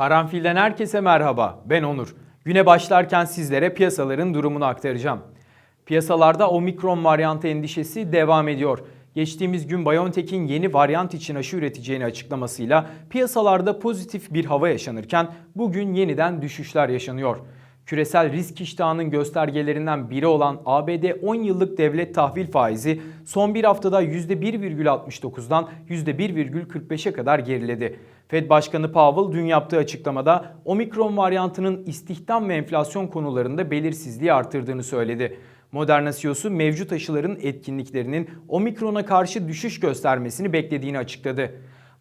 Karanfil'den herkese merhaba. Ben Onur. Güne başlarken sizlere piyasaların durumunu aktaracağım. Piyasalarda omikron varyantı endişesi devam ediyor. Geçtiğimiz gün BioNTech'in yeni varyant için aşı üreteceğini açıklamasıyla piyasalarda pozitif bir hava yaşanırken bugün yeniden düşüşler yaşanıyor. Küresel risk iştahının göstergelerinden biri olan ABD 10 yıllık devlet tahvil faizi son bir haftada %1,69'dan %1,45'e kadar geriledi. Fed Başkanı Powell dün yaptığı açıklamada omikron varyantının istihdam ve enflasyon konularında belirsizliği artırdığını söyledi. Moderna CEO'su mevcut aşıların etkinliklerinin omikrona karşı düşüş göstermesini beklediğini açıkladı.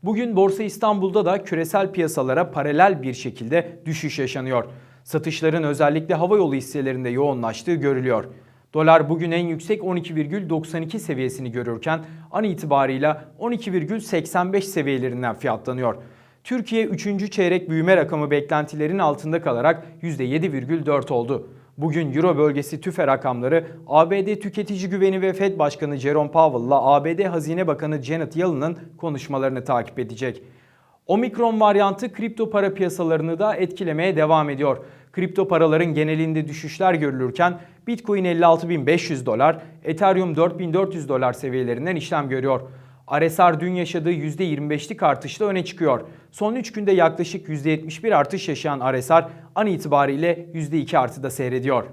Bugün Borsa İstanbul'da da küresel piyasalara paralel bir şekilde düşüş yaşanıyor. Satışların özellikle havayolu hisselerinde yoğunlaştığı görülüyor. Dolar bugün en yüksek 12,92 seviyesini görürken an itibarıyla 12,85 seviyelerinden fiyatlanıyor. Türkiye 3. çeyrek büyüme rakamı beklentilerin altında kalarak %7,4 oldu. Bugün Euro bölgesi tüfe rakamları ABD tüketici güveni ve Fed Başkanı Jerome Powell'la ABD Hazine Bakanı Janet Yellen'ın konuşmalarını takip edecek. Omikron varyantı kripto para piyasalarını da etkilemeye devam ediyor. Kripto paraların genelinde düşüşler görülürken Bitcoin 56.500 dolar, Ethereum 4.400 dolar seviyelerinden işlem görüyor. RSR dün yaşadığı %25'lik artışla öne çıkıyor. Son 3 günde yaklaşık %71 artış yaşayan RSR an itibariyle %2 artıda seyrediyor.